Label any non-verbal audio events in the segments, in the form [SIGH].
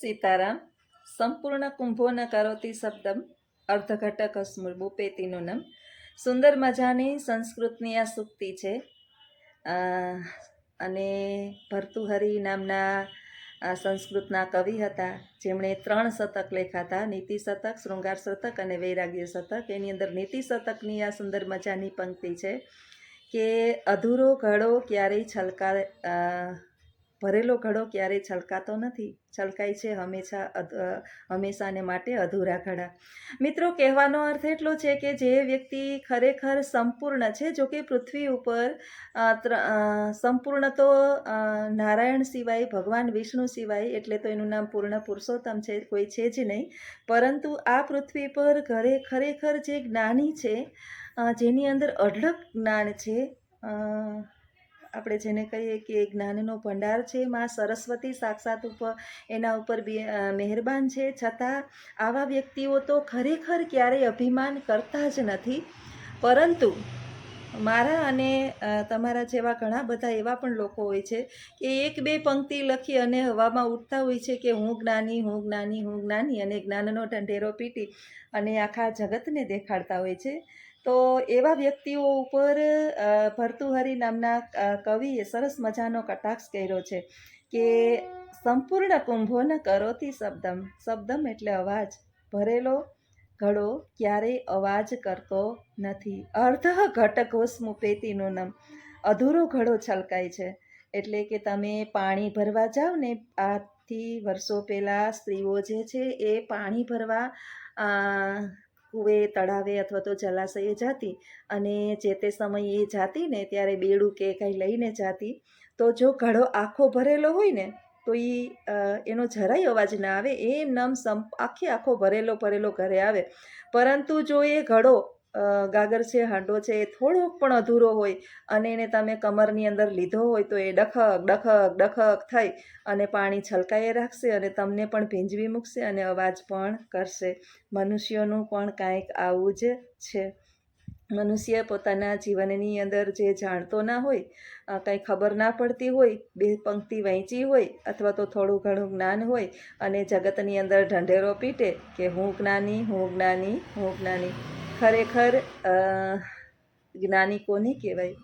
સીતારામ, સંપૂર્ણ કુંભોના કરોતી શબ્દમ, અર્ધઘટક સ્મૃભુપેતીનું નામ. સુંદર મજાની સંસ્કૃતની આ સૂક્તિ છે. અને ભર્તુહરી નામના સંસ્કૃતના કવિ હતા. જેમણે ત્રણ શતક લેખાતા, નીતિ શતક, શૃંગાર શતક અને વૈરાગ્ય શતક. એની અંદર નીતિ શતકની આ સુંદર મજાની પંક્તિ છે કે અધૂરો ઘડો ક્યારેય છલકા ભરેલો ઘડો ક્યારેય છલકાતો નથી. છલકાય છે હંમેશા હંમેશાને માટે અધૂરા ઘડા. મિત્રો, કહેવાનો અર્થ એટલો છે કે જે વ્યક્તિ ખરેખર સંપૂર્ણ છે, જો કે પૃથ્વી ઉપર સંપૂર્ણ તો નારાયણ સિવાય, ભગવાન વિષ્ણુ સિવાય, એટલે તો એનું નામ પૂર્ણ પુરુષોત્તમ છે, કોઈ છે જ નહીં. પરંતુ આ પૃથ્વી પર ઘરે ખરેખર જે જ્ઞાની છે જેની અંદર અઢળક જ્ઞાન છે આપણે જેને કહીએ કે જ્ઞાનનો ભંડાર છે, માં સરસ્વતી સાક્ષાત ઉપર એના ઉપર મહેરબાન છે. છતાં આવા વ્યક્તિઓ તો ખરેખર ક્યારેય અભિમાન કરતા જ નથી. પરંતુ મારા અને તમારા જેવા ઘણા બધા એવા પણ લોકો હોય છે કે એક બે પંક્તિ લખી અને હવામાં ઉઠતા હોય છે કે હું જ્ઞાની હું જ્ઞાની હું જ્ઞાની અને જ્ઞાનનો ઢંઢેરો પીટી અને આખા જગતને દેખાડતા હોય છે. તો એવા વ્યક્તિઓ ઉપર ભર્તુહરી નામના કવિએ સરસ મજાનો કટાક્ષ કર્યો છે કે સંપૂર્ણ કુંભો ન કરોતી શબ્દમ. શબ્દમ એટલે અવાજ. ભરેલો, ઘડો ક્યારેય અવાજ કરતો નથી. અર્ધ ઘટઘોષમુપેતીનું નામ. અધૂરો ઘડો છલકાય છે. એટલે કે તમે પાણી ભરવા જાઓ ને આથી વર્ષો પહેલાં સ્ત્રીઓ જે છે એ પાણી ભરવા કૂવે તળાવે અથવા તો જલાશયે જાતી અને જે તે સમયે એ જાતી ને ત્યારે બેડું કે કંઈ લઈને જાતી. તો જો ઘડો આખો ભરેલો હોય ને, તો એ એનો જરાય અવાજ ના આવે. એ નમ સંપ, આખે આખો ભરેલો ભરેલો ઘરે આવે. પરંતુ જો એ ઘડો ગાગર છે, હાંડો છે, એ થોડોક પણ અધૂરો હોય અને એને તમે કમરની અંદર લીધો હોય તો એ ડખક ડખક ડખક થઈ અને પાણી છલકાએ રાખશે અને તમને પણ ભીંજવી મૂકશે અને અવાજ પણ કરશે. મનુષ્યોનું પણ કાંઈક આવું જ છે. મનુષ્ય પોતાના જીવનની અંદર જે જાણતો ના હોય કંઈ ખબર ના પડતી હોય, બે પંક્તિ વહેંચી હોય અથવા તો થોડું ઘણું જ્ઞાન હોય અને જગતની અંદર ઢંઢેરો પીટે કે હું જ્ઞાની હું જ્ઞાની હું જ્ઞાની. ખરેખર જ્ઞાની કોને કહેવાય?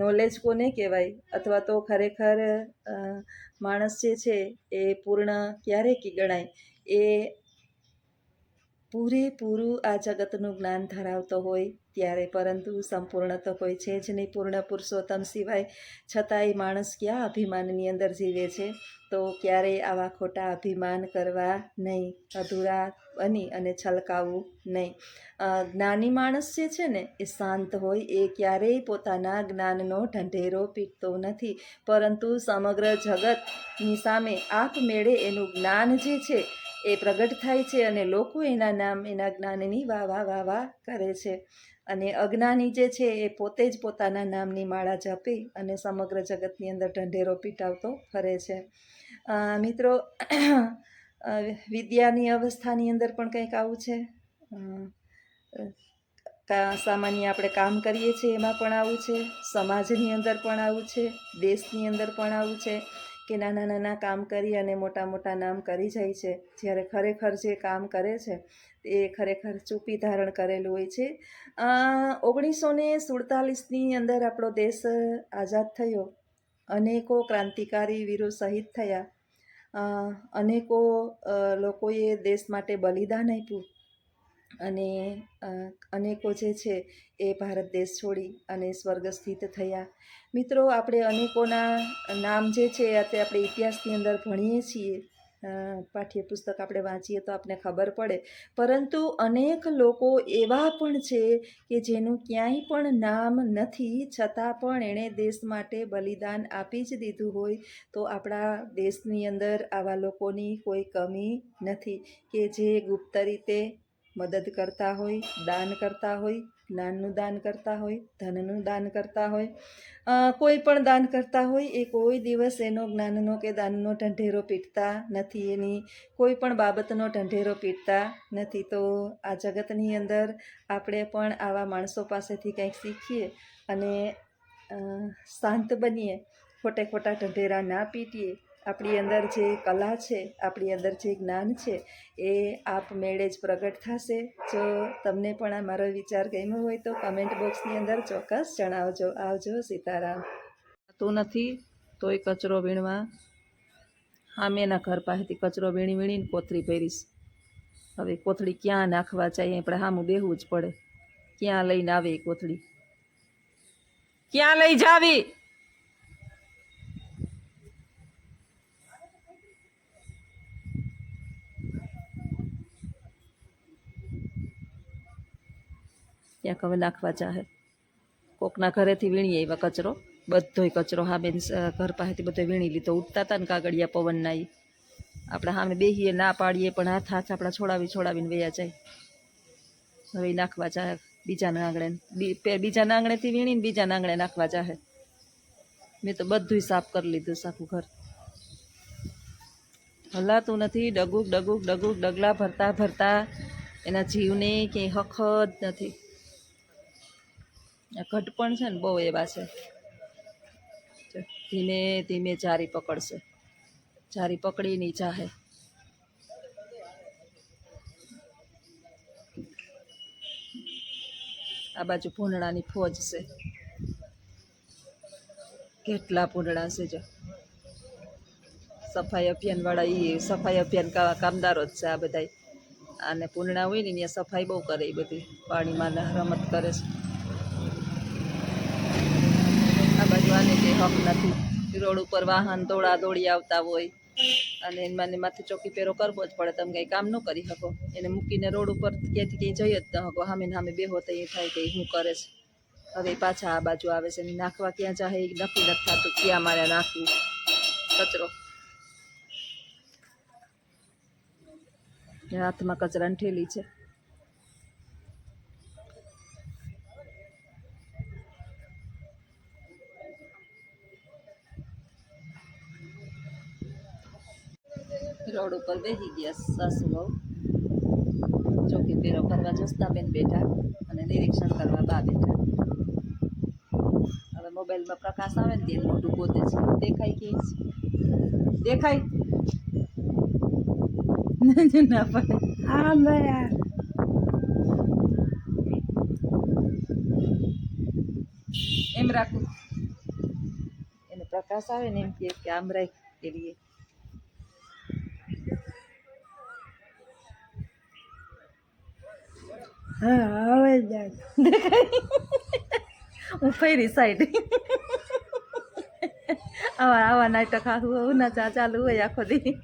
નોલેજ કોને કહેવાય? અથવા તો ખરેખર માણસ જે છે એ પૂર્ણ ક્યારે ગણાય એ પૂરેપૂરું આ જગતનું જ્ઞાન ધરાવતો હોય ત્યારે પરંતુ સંપૂર્ણ તો કોઈ છે જ નહીં. પૂર્ણ પુરુષોત્તમ સિવાય છતાંય માણસ ક્યાં અભિમાનની અંદર જીવે છે? તો ક્યારેય આવા ખોટા અભિમાન કરવા નહીં, અધૂરા બની અને છલકાવવું નહીં. જ્ઞાની માણસ જે છે ને, એ શાંત હોય, એ ક્યારેય પોતાના જ્ઞાનનો ઢંઢેરો પીટતો નથી. પરંતુ સમગ્ર જગતની સામે આપમેળે એનું જ્ઞાન જે છે એ પ્રગટ થાય છે અને લોકો એના નામ, એના જ્ઞાનની વાહ વાહ વાહ વાહ કરે છે. અને અજ્ઞાની જે છે એ પોતે જ પોતાના નામની માળા જપી અને સમગ્ર જગતની અંદર ઢંઢેરો પીટાવતો ફરે છે. મિત્રો વિદ્યાની અવસ્થાની અંદર પણ કંઈક આવું છે? સામાન્ય આપણે કામ કરીએ છીએ એમાં પણ આવું છે? સમાજની અંદર પણ આવું છે? દેશની અંદર પણ આવું છે? કે નાના નાના કામ કરી અને મોટા મોટા નામ કરી જાય છે. જ્યારે ખરેખર જે કામ કરે છે એ ખરેખર ચૂપી ધારણ કરેલું હોય છે. ઓગણીસો ને સુડતાલીસની અંદર આપણો દેશ આઝાદ થયો. અનેકો ક્રાંતિકારી વીરો શહીદ થયા. અનેકો લોકોએ દેશ માટે બલિદાન આપ્યું. અને અનેકો જે છે એ ભારત દેશ છોડી અને સ્વર્ગ સ્થિત થયા. મિત્રો, આપણે અનેકોના નામ જે છે તે આપણે ઇતિહાસની અંદર ભણીએ છીએ. પાઠ્યપુસ્તક આપણે વાંચીએ તો આપણને ખબર પડે. પરંતુ અનેક લોકો એવા પણ છે કે જેનું ક્યાંય પણ નામ નથી, છતાં પણ એણે દેશ માટે બલિદાન આપી જ દીધું હોય તો આપણા દેશની અંદર આવા લોકોની કોઈ કમી નથી કે જે ગુપ્ત રીતે મદદ કરતા હોય, દાન કરતા હોય, જ્ઞાનનું દાન કરતા હોય, ધનનું દાન કરતા હોય. કોઈ પણ દાન કરતા હોય એ કોઈ દિવસ એનો જ્ઞાનનો કે દાનનો ઢંઢેરો પીટતા નથી એની. કોઈ પણ બાબતનો ઢંઢેરો પીટતા નથી. તો આ જગતની અંદર આપણે પણ આવા માણસો પાસેથી કંઈક શીખીએ અને શાંત બનીએ. ખોટે ખોટા ઢંઢેરા ના પીટીએ. આપણી અંદર જે કલા છે, આપણી અંદર જે જ્ઞાન છે, એ આપમેળે જ પ્રગટ થશે. જો તમને પણ આ મારો વિચાર ગમ્યો હોય તો કમેન્ટ બોક્સની અંદર ચોક્કસ જણાવજો. આવજો સીતારામ. તું નથી, તોય કચરો વીણવા. સામેના ઘર પાસેથી કચરો વીણી વીણીને કોથળી પહેરીશ. હવે કોથળી ક્યાં નાખવા ચાહીએ આપણે સામું બેહવું જ પડે. ક્યાં લઈને આવે એ કોથળી? ક્યાં લઈ જાવી? ક્યાંક હવે નાખવા ચાહે કોકના ઘરેથી વીણી આવ્યા કચરો. બધોય કચરો હા બેન ઘર પાસેથી બધો વીણી લીધો. ઉઠતા હતા ને કાગળિયા પવનના ઈ. આપણે સામે બેહીએ ના પાડીએ, પણ હાથ હાથ આપણા છોડાવી છોડાવીને વયા જાય. હવે ઈ નાખવા ચાહે બીજાના આંગણે બી- પે- બીજાના આંગણેથી વીણીને બીજાના આંગણે નાખવા ચાહે મેં તો બધુંય સાફ કરી લીધું સાખું ઘર. હલાતું નથી, ડગુક ડગુક ડગુક ડગલા ભરતા ભરતા એના જીવને ક્યાંય હખ જ નથી. આ ઘટપણ છે ને બહુ એવા છે. ધીમે ધીમે જારી પકડશે. જારી પકડી નહીં જાહે. આ બાજુ ભૂંડળાની ફોજ છે. કેટલા ભૂંડળા છે જો. સફાઈ અભિયાનવાળા એ સફાઈ અભિયાન કામદારો જ છે આ બધાય. અને પૂર્ણા હોય ને ત્યાં સફાઈ બહુ કરે એ બધી. પાણીમાં રમત કરે છે આ બાજુ હક નથી. રોડ ઉપર વાહન દોડા દોડી આવતા હોય અને એમાં માથે ચોકી પેરો કરવો જ પડે, તમે કંઈ કામ ન કરી શકો. એને મૂકીને રોડ ઉપર ક્યાંથી ક્યાંય જઈ જ ન શકો. સામે સામે બેહો તો એ થાય કે શું કરે છે. હવે પાછા આ બાજુ આવે છે નાખવા ક્યાં ચાહે એ નક્કી નથી થતું ક્યાં મારે નાખવું. કચરો. હાથમાં કચરાની ઠેલી છે. રોડ ઉપર બેસી ગયા સાસુ બહુ. ચોકી પેરો કરવા જસતાબેન બેઠા અને નિરીક્ષણ કરવા બા બેઠા. હવે મોબાઈલમાં પ્રકાશ આવે ને તે મોટું પોતે છે. દેખાય કે દેખાય? ના પડે. હા બરાબર. એમ રાખું. એને પ્રકાશ આવે ને એમ કે આમ રાખ કે હા હવે જાય. હું ફેરી સાઈડ આવા આવા નાટક આવું આવું ના ચા ચાલુ હોય આખો દી.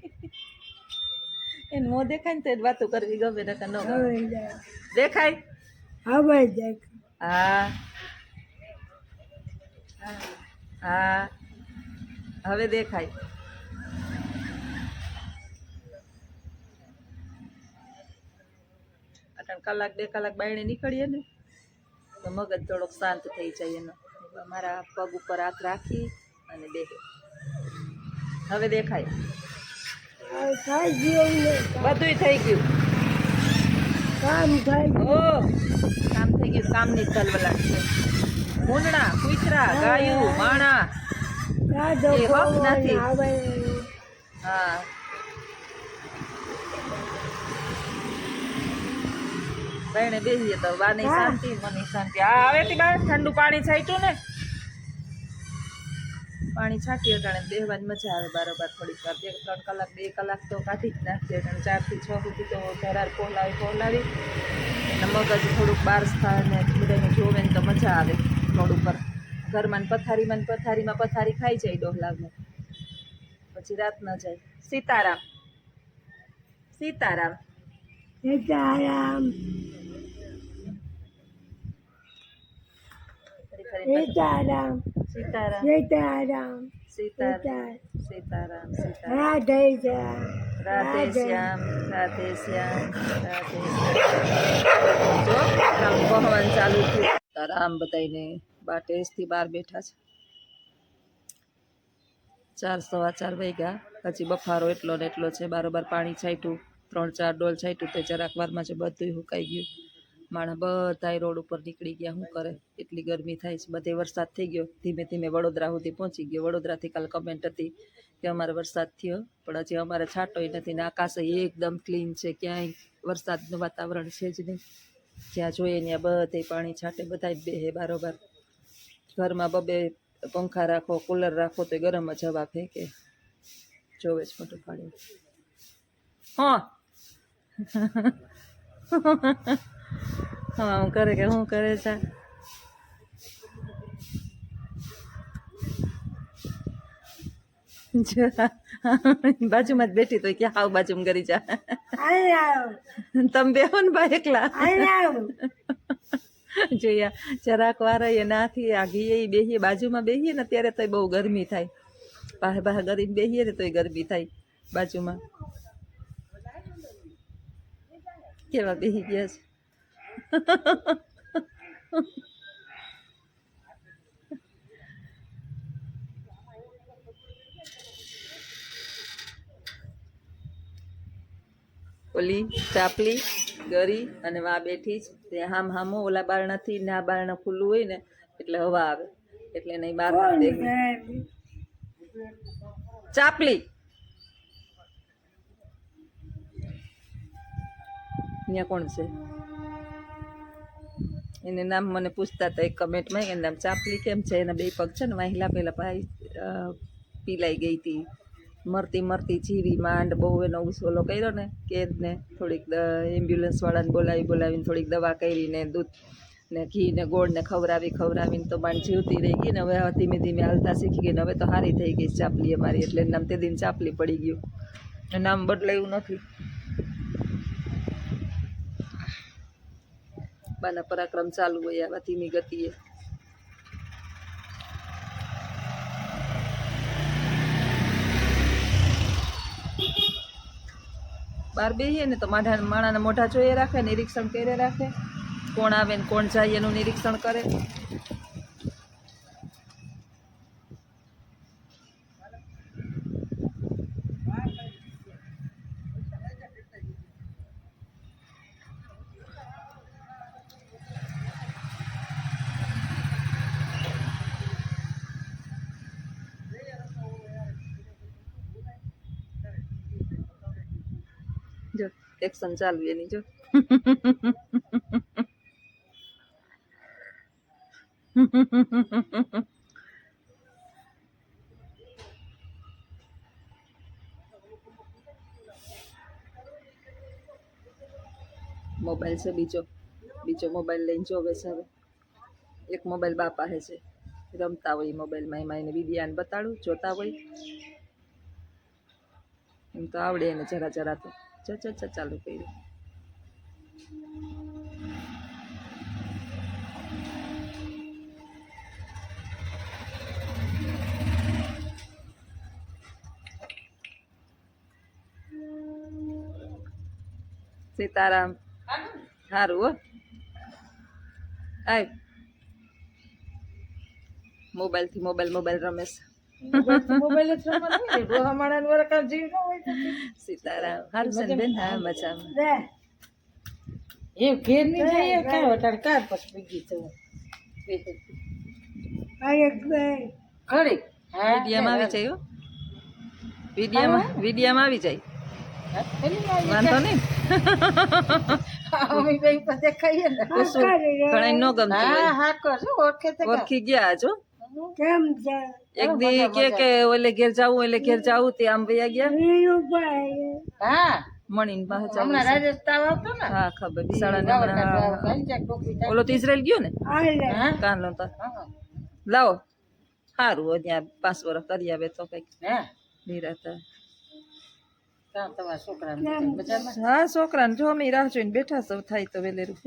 એને મો દેખાય ને તો એને વાતો કરવી ગમે ને ન દેખાય? હવે જાય. હા. હા. હવે દેખાય. અટણ કલાક બે કલાક બાયણે નીકળીએ ને તો મગજ થોડોક શાંત થઈ જાય એનો. મારા પગ ઉપર હાથ રાખી અને બે હવે દેખાય. બધું થઈ ગયું કામ બધુંય થઈ ગયું. કામ થઈ ગયું. કામની તલવલાટ છે. મૂંદડા કૂતરા ગાયું માણા. એ હક નથી. હા. બેને બેસીએ તો હા. શાંતિ મની શાંતિ. હા હવે બહાર ઠંડુ પાણી છાંટ્યું ને. પાણી છાંટી અટાણે બેહવાની મજા આવે બારોબાર થોડીક વાર. બે ત્રણ કલાક બે કલાક તો કાઢી જ નાખીએ અટાણે ચારથી છ સુધી તો ઘરાર પહોલાવી પહોલાવી. અને મગજ થોડુંક બાર થાય ને બધાને જોવે ને તો મજા આવે રોડ ઉપર ઘરમાં પથારીમાં પથારીમાં પથારી ખાઈ જાય ડોહલાવને. પછી રાત ન જાય. સીતારામ. સીતારામ. સીતારામ ફરી ફરી પાછું. સીતારામ સીતારામ સીતારામ સીતારામ સીતા સીતારામ રાધે શ્યામ રાધે શ્યામ રાધે શ્યામ ચાલુ થયું. બધાને બાટેસથી બહાર બેઠા છે. ચાર સવા ચાર વાગ્યા. હજી બફારો એટલો ને એટલો છે. બારોબાર પાણી છાંટ્યું. ત્રણ ચાર ડોલ છાંટ્યું તે જરાક વારમાં છે બધું હુકાઈ ગયું. માણસ બધા રોડ ઉપર નીકળી ગયા, શું કરે? એટલી ગરમી થાય છે. બધે વરસાદ થઈ ગયો. ધીમે ધીમે વડોદરા સુધી પહોંચી ગયો. વડોદરાથી કાલ કમેન્ટ હતી કે અમારે વરસાદ થયો, પણ હજી અમારે છાંટોય નથી ને આકાશ એકદમ ક્લીન છે. ક્યાંય વરસાદનું વાતાવરણ છે જ નહીં. જ્યાં જોઈએ ત્યાં બધે પાણી છાંટે બધા બેહે બારોબાર. ઘરમાં બબે પંખા રાખો કુલર રાખો તો ગરમ જ હવા ફેંકે. જોવે જ મોટું પાણી હા. [LAUGHS] હા કરે કે શું કરે છે? બાજુમાં જ બેઠી તો કે આવ બાજુમાં કરી જા. તમે બેહો ને ભાઈ એકલા. જોયા જરાક વાર એ નાથી આ ઘીએ બેહીએ બાજુમાં બેહીએ ને ત્યારે તો બહુ ગરમી થાય. પાસે પાસે ગરીબ બેહીએ ને તોય ગરમી થાય બાજુમાં. કેવા બેહી ગયા છે? [LAUGHS] ઓલી ચાપલી ગરી અને વા બેઠી જ. તે હામ હામો ઓલા બારણાથી ને આ બારણા ખુલ્લું હોય ને એટલે હવા આવે. એટલે નહીં છે ચાપલી. અહીંયા કોણ છે? એને નામ મને પૂછતા હતા એક કમેન્ટમાં એનું નામ ચાપલી કેમ છે? એના બે પગ છે ને વાહિલા પહેલાં ભાઈ પીલાઈ ગઈ હતી. મરતી મરતી જીવી માંડ, બહુ એનો ઉછોલો કર્યો ને કેદને થોડીક એમ્બ્યુલન્સવાળાને બોલાવી બોલાવીને થોડીક દવા કરીને દૂધ ને ઘી ને ગોળ ને ખવડાવી ખવડાવીને તો માંડ જીવતી રહી ગઈ ને, હવે ધીમે ધીમે હાલતા શીખી ગઈ ને, હવે તો સારી થઈ ગઈ ચાપલી અમારી, એટલે નામ તે દિન ચાપલી પડી ગયું. નામ બદલાયું નથી. બાના પરાક્રમ ચાલુ હોય, આવા ધીમી ગતિએ. બાર બેહીએ ને તો માઢા માણાના મોઢા જોઈએ રાખે નિરીક્ષણ કરે રાખે. કોણ આવે ને કોણ જાય એનું નિરીક્ષણ કરે જો એક્શન ચાલુ એની જો મોબાઈલ છે બીજો બીજો મોબાઈલ લઈને જોવે છે એક મોબાઈલ બાપા હે છે રમતા હોય મોબાઈલમાં એમાં એને વિડિયાને બતાડું જોતા હોય એમ તો આવડે એને જરા જરા તો ચ ચ ચ ચાલુ કર્યું સીતારામ સારું હો આય મોબાઈલથી મોબાઈલ મોબાઈલ રમે સીતારામ સારું છે બેન હા મજામાં. એ ઘેરની જઈએ કાંઈ વટાણ પછી ઘડી વિડીયામાં આવી જાય વિડીયામાં વિડીયામાં આવી જાય. હા, પેલી આવી. વાંધો નહીં. ઓળખી ગયા છો કેમ છે? એક દી કે કે ઓલે ઘેર જાવું એટલે ઘેર જાવું તે આમ વયા ગયા. હા. મણીને પાસે હમણાં રાજસ્થાન આવતો ને? હા ખબર. ઓલો તો ઇઝરાયલ ગયો ને? હા કાન લો તો લાવો. સારું હોય ત્યાં પાંચ વર્ષ કરી આવે તો કંઈક. હા. નિરાતા છોકરાને જો અમે રાહ જોઈને બેઠા સૌ થાય તો વેલેરું.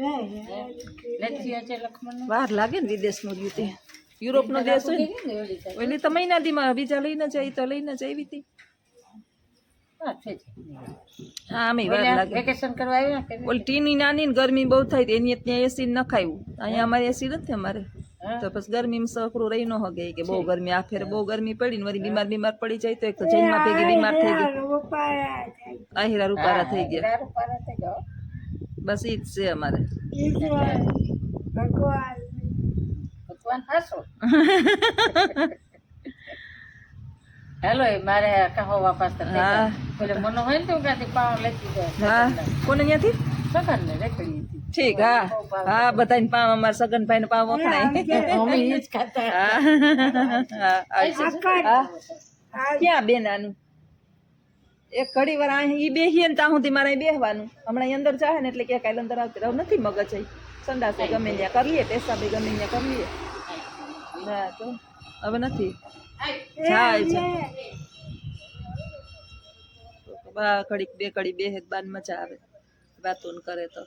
વાર લાગે ને વિદેશનું તે. યુરોપનો દેશ હોય એટલે ઓલી તો મહિના દીમાં બીજા લઈને જાય તો લઈને જ આવી હતી. હા અમે વાર લાગે. વેકેશન કરવા આવ્યા ટીની નાની ને ગરમી બહુ થાય તો એની ત્યાં એસી નખાયું અહીંયા અમારે એસી નથી અમારે. તો પછી ગરમીમાં સકરું રહી ન હગે. કે બહુ ગરમી આ ફેર બહુ ગરમી પડી ને વળી બીમાર બીમાર પડી જાય તો એક તો જૈનમાં ભેગી બીમાર થઈ ગઈ. અહીરા આહિરા રૂપારા થઈ ગયો. બસ ઈ જ છે અમારે. ભગવાન. ભગવાન હાસો. હેલો મારે કહો વાપસ હા. પેલે મનો હોય ને તો હું પાવ લેતી જાય હા. કોને ત્યાંથી? સગન ને રેકડી ઠીક હા. હા બધાને પાવ અમારા સગનભાઈ ને પાવ વખણાય. અમે એ જ ખાતા. હા. ક્યાં બેન આનું એક ઘડી વાર અહીં ઈ બેહીએ ને ત્યાં સુધી મારે બેહવાનું. હમણાં અહીં અંદર ચાહે ને એટલે કે કાલે અંદર આવતી રહું. નથી મગજ સંડાસે ગમે ત્યાં કરીએ પૈસા પેશાબે ગમે ત્યાં કરી લઈએ ના તો હવે નથી. જાય છે. બા ઘડીક બે કડી બેહે તો બાન મજા આવે. વાતો કરે તો.